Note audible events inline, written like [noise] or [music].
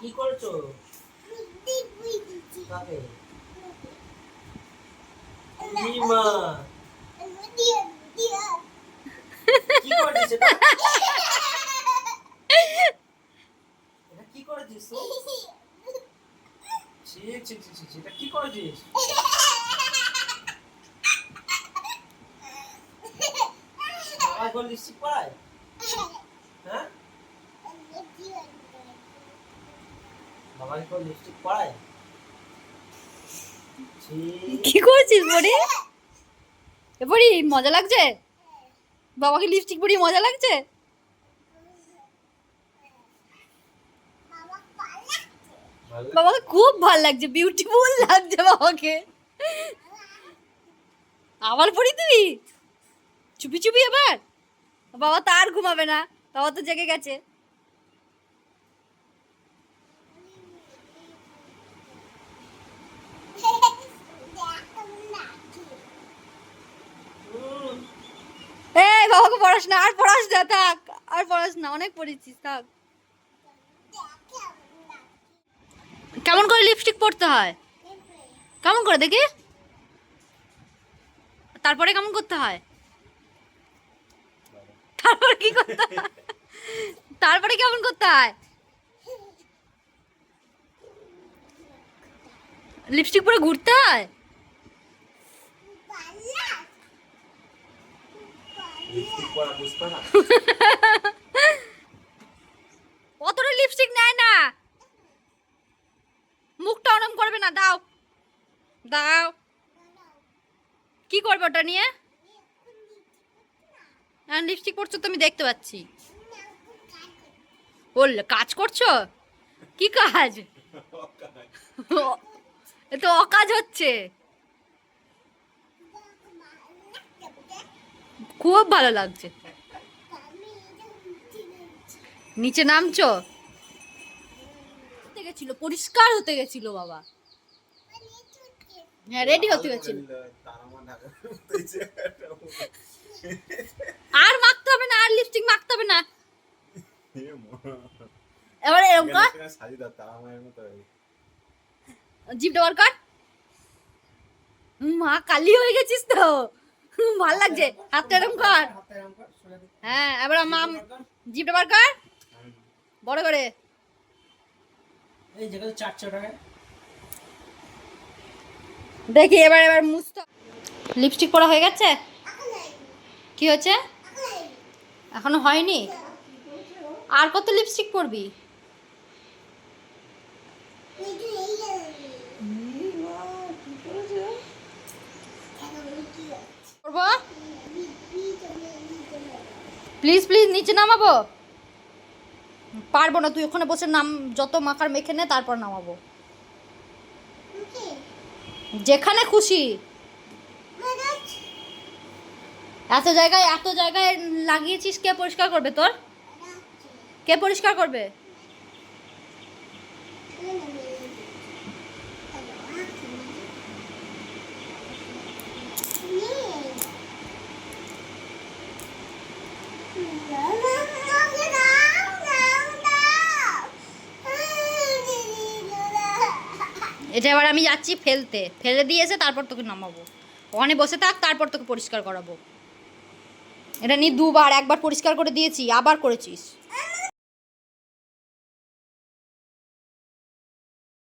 কি করছ? কাকে? নিমা কি করছিস এটা? কি করেছিস ছি ছি এটা কি করেছিস? এখন লিপস্টিক পরায় হ্যাঁ? লিপস্টিক কি করছিস বড়ি? এ বড়ি মজা লাগছে? বাবাকে লিপস্টিক পরিয়ে মজা লাগছে? বাবাকে খুব ভালো লাগছে বিউটিফুল লাগছে বাবাকে। আবার পড়ি তুই চুপি চুপি এবার? বাবা তো আর ঘুমাবে না। বাবা তো জেগে গেছে। এই বাবাকে পড়াস না, আর পড়াস না, থাক, আর পড়াস না, অনেক পড়েছিস থাক। কেমন করে লিপস্টিক পরতে হয়? কেমন করে দেখি? তারপরে কেমন করতে হয়? তারপরে কি করতে তারপরে কেমন করতে হয়? লিপস্টিক পরে ঘুরতে হয়? [laughs] অতটা লিপস্টিক নেয় না। মুখটা অনম করবে না, দাও। দাও। কি করবে ওটা নিয়ে? হ্যাঁ লিপস্টিক পরছো তো, আমি দেখতে পাচ্ছি। বল, কাজ করছ? কি কাজ? এ তো অকাজ হচ্ছে। খুব ভালো লাগছে। নিচে নামছো? গেছিল, পরিষ্কার হতে গেছিল, বাবা। হ্যাঁ রেডি হতে গেছিল আর মাখতে হবে না আর লিপস্টিক মাখতে হবে না। এবার এরকম কর। জিপটা বার কর। মা কালি হয়ে গেছিস তো। ভালো লাগছে। হাতটা এরকম কর। হ্যাঁ এবার মা জিপটা বার কর। বড় করে। এই জায়গায় চারশো টাকা দেখি, এবার এবার মুছতে লিপস্টিক পরা হয়ে গেছে? কি হচ্ছে এখনও হয়নি? আর কত লিপস্টিক পরবি? প্লিজ প্লিজ, নিচে নামাবো। পারব না, তুই ওখানে বসে নাম, যত মাখার মেখে নে, তারপর নামাবো। যেখানে খুশি। এত জায়গায় এত জায়গায় লাগিয়েছিস কে পরিষ্কার করবে তোর? কে পরিষ্কার করবে? এটা এবার আমি যাচ্ছি ফেলতে। ফেলে দিয়ে এসে তারপর তোকে নামাবো। ওখানে বসে থাক, তারপর তোকে পরিষ্কার করাবো। এটা নিয়ে দুবার, একবার পরিষ্কার করে দিয়েছি, আবার করেছিস।